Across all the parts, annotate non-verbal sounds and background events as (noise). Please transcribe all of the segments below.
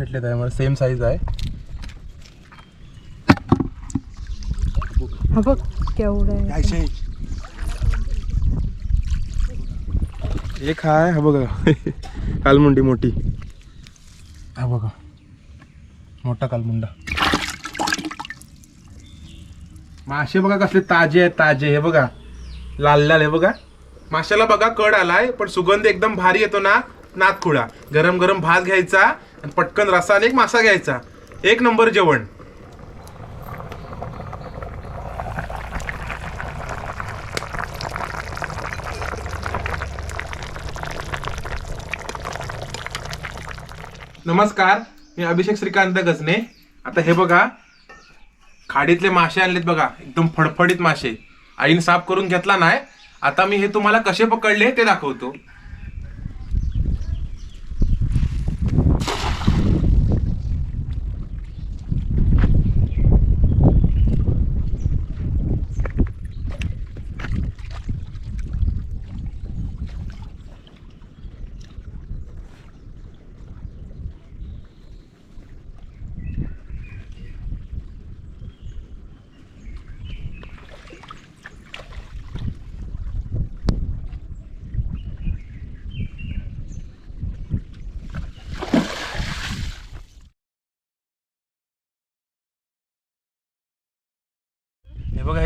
भेटले त्यामुळे same size आहे. हा बघ केवढं आहे. एक आहे हा बघा. (laughs) कालमुंडी मोठी. हा बघा. मोठा कालमुंडा. मासे बघा कसले ताजे आहेत ताजे. हे बघा. लाल लाल हे बघा. माशाला बघा कड आलाय पण सुगंध एकदम भारी येतो ना नातखुळा. गरम गरम भात घ्यायचा आणि पटकन रसा आणि एक मासा घ्यायचा. एक नंबर जेवण. नमस्कार मी अभिषेक श्रीकांत गजने. आता हे बघा खाडीतले मासे आणलेत बघा एकदम फडफडीत मासे. आईने साफ करून घेतला नाही. आता मी हे तुम्हाला कसे पकडले ते दाखवतो.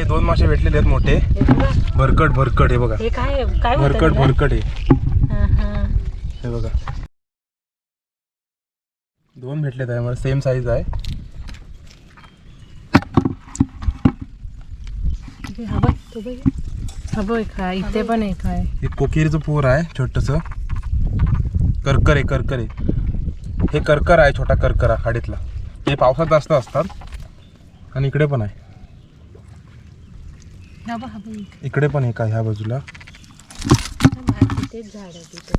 हे दोन मासे भेटलेले आहेत मोठे. भरकट भरकट हे बघा. हे काय काय म्हणतात भरकट त्याला? भरकट हे. हा, हा. हे बघा. दोन भेटले त्यामुळे सेम साईज आहे. हे हा बघ, तो बघ. हा बघ काय इथे पण एक आहे हे कोकिरीचं पोर आहे छोटस. करकर आहे करकर. आहे हे करकर आहे छोटा करकर आहे खाडीतला हे पावसात जास्त असतात. आणि इकडे पण आहे. हा बघ, हा. इकडे पण एक आहे ह्या बाजूला. हा भात तिथेच झाड आहे तिथे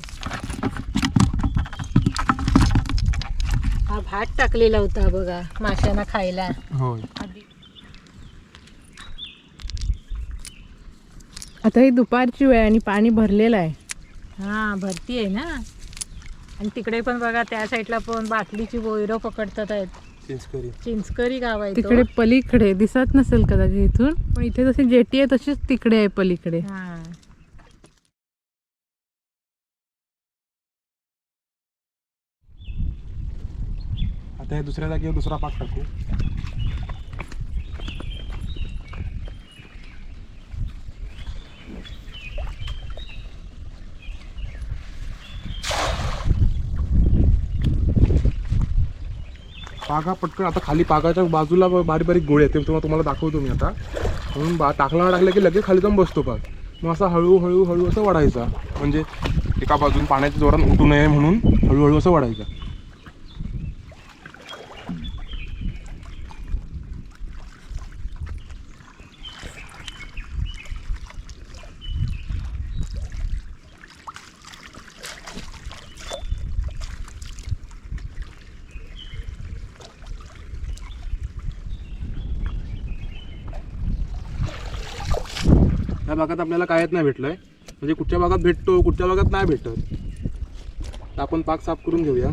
हा भात टाकलेला होता बघा माशांना खायला. होय. आधी. आता ही दुपारची वेळ आणि पाणी भरलेलं आहे. हा भरती आहे ना. आणि तिकडे पण बघा त्या साईडला पण बाटलीची बोयरं पकडतात आहेत. चिंचकरी. चिंचकरी गाव आहे. तिकडे पलीकडे. दिसत नसेल कदाचित इथून पण इथे जशी जेटी आहे तशीच तिकडे आहे पलीकडे. हा. आता हे दुसऱ्या जागेवर दुसरा पाक टाकू. पागा पटकन. आता खाली पागाच्या बाजूला बारीक बारीक गोळे आहेत. ते तुम्हाला तुम्हाला दाखवतो मी आता. म्हणून बा टाकला टाकलं की लगेच खाली जाऊन बसतो पाग मग असा हळू हळू असं वाढायचा. म्हणजे एका बाजून पाण्याच्या जोरात उठू नये म्हणून हळूहळू असं वाढायचं. या भागात आपल्याला कायच नाही भेटलं आहे म्हणजे कुठच्या भागात भेटतो कुठच्या भागात नाही भेटत. तर आपण पाक साफ करून घेऊया.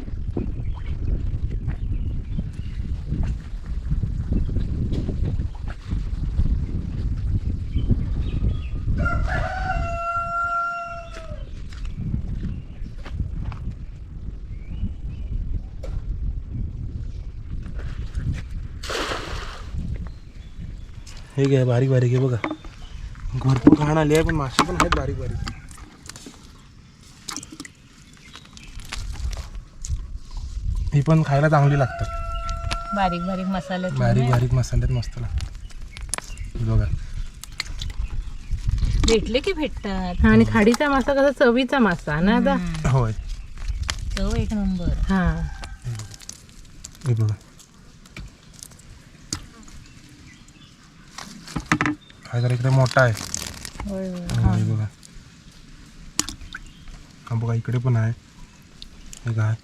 हे घ्या बारीक बारीक आहे बघा. भरपूर घाण आली आहे पण मासे पण आहेत बारीक बारीक. ही पण खायला चांगली लागतात. बारीक बारीक मसाले बारीक बारीक मसाल्यात मस्त लागतात. बघा. भेटले की भेटतात. हा, आणि खाडीचा मासा कसा चवीचा मासा ना आता? होय. तो एक नंबर. हा. हे बघा. हा इकडे मोठा आहे. बघा. हा बघा इकडे पण आहे. हे काय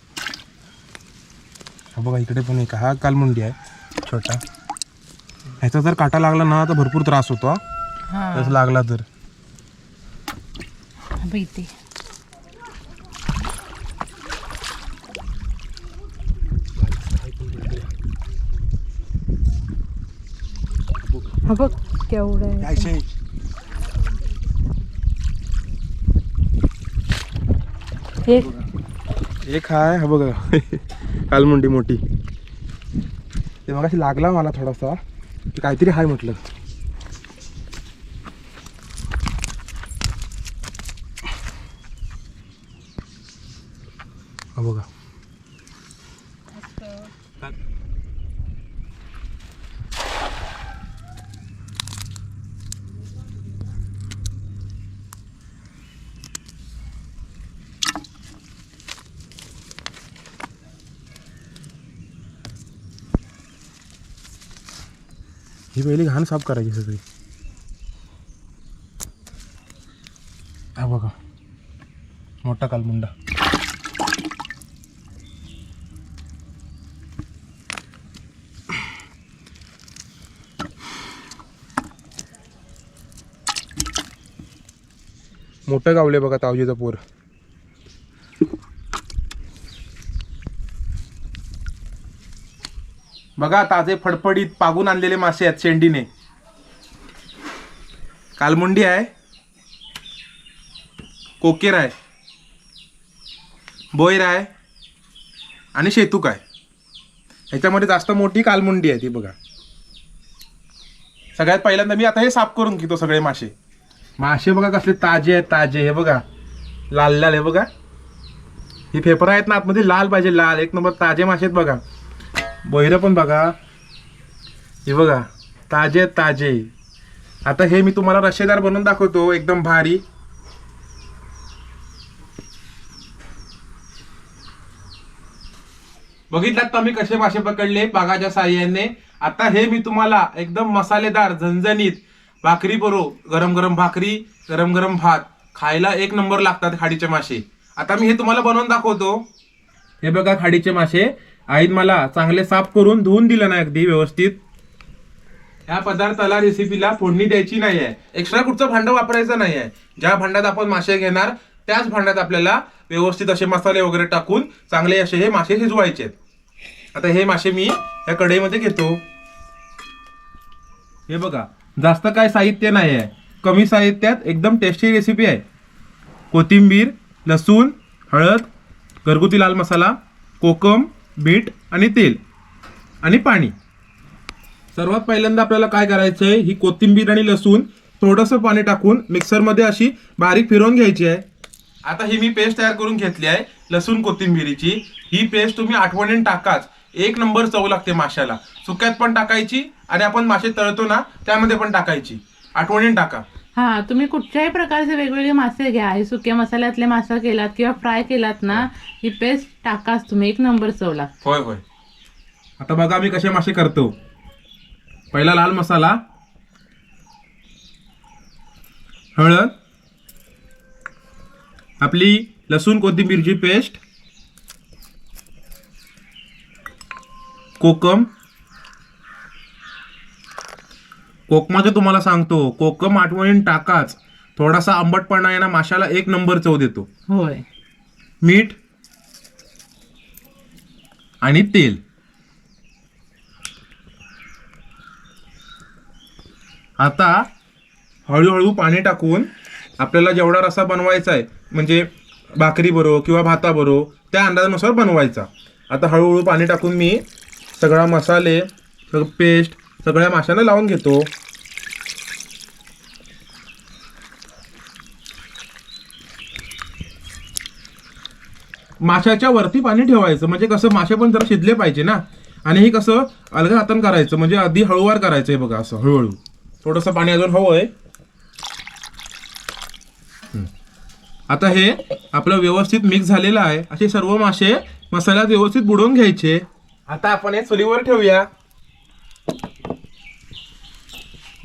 हा बघा इकडे पण एक हा कालमुंडी आहे छोटा. ह्याचा जर काटा लागला ना तर भरपूर त्रास होतो तसं लागला तर. बघ. केवढा आहे हे एक हाय हा बघा. कालमुंडी मोठी. ते मग लागला मला थोडासा. काहीतरी हाय म्हटलं. हा बघा. ही पहिली घाण साफ करायची सगळी. हा बघा. मोठा कालमुंडा. मोठं गावले बघा तावजीचा पोर. बघा ताजे फडफडीत पागून आणलेले मासे आहेत शेंडीने. कालमुंडी आहे. कोकेर आहे. बोईर आहे. आणि शेतूक आहे. ह्याच्यामध्ये जास्त मोठी कालमुंडी आहे ती बघा. सगळ्यात पहिल्यांदा मी आता हे साफ करून घेतो सगळे मासे. मासे बघा कसले ताजे आहेत ताजे. हे बघा. लाल लाल हे बघा. हे पेपर आहेत ना आतमध्ये? लाल पाहिजे लाल. एक नंबर ताजे मासे आहेत बघा. बहिरं पण बघा. हे बघा ताजे ताजे. आता हे मी तुम्हाला रशेदार बनवून दाखवतो एकदम भारी. बघितलात तुम्ही कसे मासे पकडले? बागाच्या साह्याने. आता हे मी तुम्हाला एकदम मसालेदार झणझणीत भाकरी बरोबर गरम गरम भाकरी गरम गरम भात. खायला एक नंबर लागतात खाडीचे मासे. आता मी हे तुम्हाला बनवून दाखवतो. हे बघा खाडीचे मासे. आईन मला चांगले साफ करून धुवून दिलं ना अगदी व्यवस्थित. ह्या पदार्थाला रेसिपीला फोडणी द्यायची नाही आहे एक्स्ट्रा कुठचं भांडं वापरायचं नाही आहे ज्या भांड्यात आपण मासे घेणार त्याच भांड्यात आपल्याला व्यवस्थित असे मसाले वगैरे टाकून चांगले असे हे मासे शिजवायचे. आहेत आता हे मासे मी या कढईमध्ये घेतो. हे बघा जास्त काय साहित्य नाही आहे कमी साहित्यात एकदम टेस्टी रेसिपी आहे. कोथिंबीर लसूण हळद घरगुती लाल मसाला कोकम मीठ आणि तेल आणि पाणी. सर्वात पहिल्यांदा आपल्याला काय करायचं आहे? ही कोथिंबीर आणि लसूण थोडंसं पाणी टाकून मिक्सरमध्ये अशी बारीक फिरवून घ्यायची आहे. आता ही मी पेस्ट तयार करून घेतली आहे लसूण कोथिंबीरीची. ही पेस्ट तुम्ही आठवणीने टाकाच. एक नंबर चव लागते माशाला. सुक्यात पण टाकायची आणि आपण मासे तळतो ना त्यामध्ये पण टाकायची. आठवणीने टाका. हा तुम्ही कुठच्याही प्रकारचे वेगवेगळे मासे घ्या. हे सुक्या मसाल्यातले मासा केलात किंवा फ्राय केलात ना ही पेस्ट टाकाच तुम्ही. एक नंबर चव लागते. होय होय. आता बघा मी कसे मासे करतो. पहिला लाल मसाला हळद आपली लसूण कोथिंबीरची पेस्ट कोकम कोकमाचं तुम्हाला सांगतो. कोकम आठवणीने टाकाच. थोडासा आंबटपणा आहे ना माशाला एक नंबर चव देतो. होय. मीठ आणि तेल. आता हळूहळू पाणी टाकून आपल्याला जेवढा रसा बनवायचा आहे म्हणजे भाकरी बरो किंवा भाता बरो त्या अंदाजानुसार बनवायचा. आता हळूहळू पाणी टाकून मी सगळा मसाले सगळं पेस्ट सगळ्या माशांना लावून घेतो. माशाच्या वरती पाणी ठेवायचं. म्हणजे कसं मासे पण जरा शिजले पाहिजे ना. आणि हे कसं अलग हातान करायचं. म्हणजे आधी हळूवार करायचं आहे बघा असं हळूहळू. थोडंसं पाणी अजून हवं आहे. आता हे आपलं व्यवस्थित मिक्स झालेलं आहे. असे सर्व मासे मसाल्यात व्यवस्थित बुडवून घ्यायचे. आता आपण हे चुलीवर ठेवूया.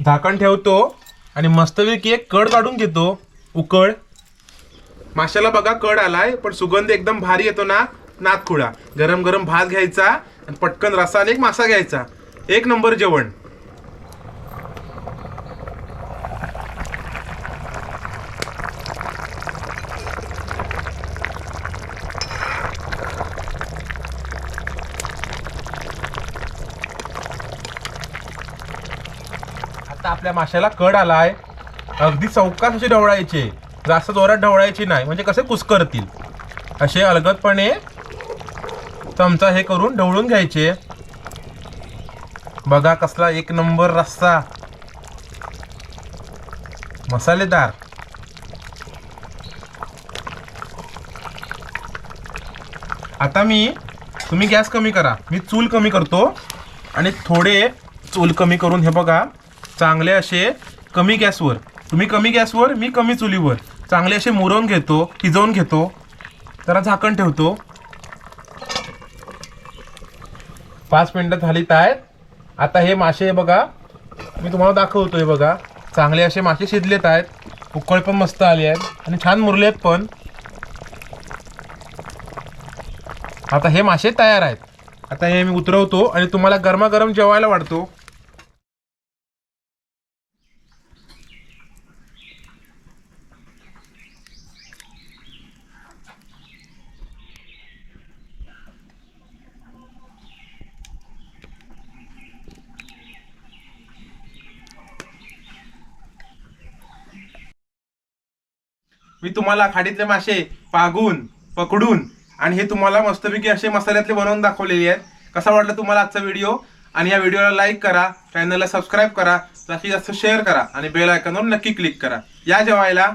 झाकण ठेवतो. आणि मस्तपैकी एक कड काढून घेतो. उकळ माशाला बघा कड आलाय पण सुगंध एकदम भारी येतो ना नातखुळा. गरम गरम भात घ्यायचा आणि पटकन रसा आणि एक मासा घ्यायचा. एक नंबर जेवण. आता आपल्या माशाला कड आलाय. अगदी चौकास असे ढवळायचे. जास्त जोरात ढवळायची नाही. म्हणजे कसे कुस्करतील? असे अलगदपणे चमचा हे करून ढवळून घ्यायचे. बघा कसला एक नंबर रस्सा. मसालेदार. आता मी तुम्ही गॅस कमी करा. मी चूल कमी करतो आणि थोडे चूल कमी करून हे बघा चांगले असे कमी गॅसवर. तुम्ही कमी गॅसवर मी कमी चुलीवर. चांगले असे मुरवून घेतो शिजवून घेतो. जरा झाकण ठेवतो. पाच मिनटं झालीत आहेत आता हे मासे बघा. मी तुम्हाला दाखवतो हे बघा. चांगले असे मासे शिजलेत आहेत. उकळ पण मस्त आले आहेत. आणि छान मुरले आहेत पण. आता हे मासे तयार आहेत. आता हे मी उतरवतो आणि तुम्हाला गरमागरम जेवायला वाढतो. मी तुम्हाला खाडीतले मासे पागून पकडून आणि हे तुम्हाला मस्तपैकी असे मसाल्यातले बनवून दाखवलेले आहेत. कसा वाटला तुम्हाला आजचा व्हिडिओ? आणि या व्हिडिओला लाईक करा चॅनलला सबस्क्राईब करा जास्तीत जास्त शेअर करा आणि बेल आयकॉनवर नक्की क्लिक करा. या जेवायला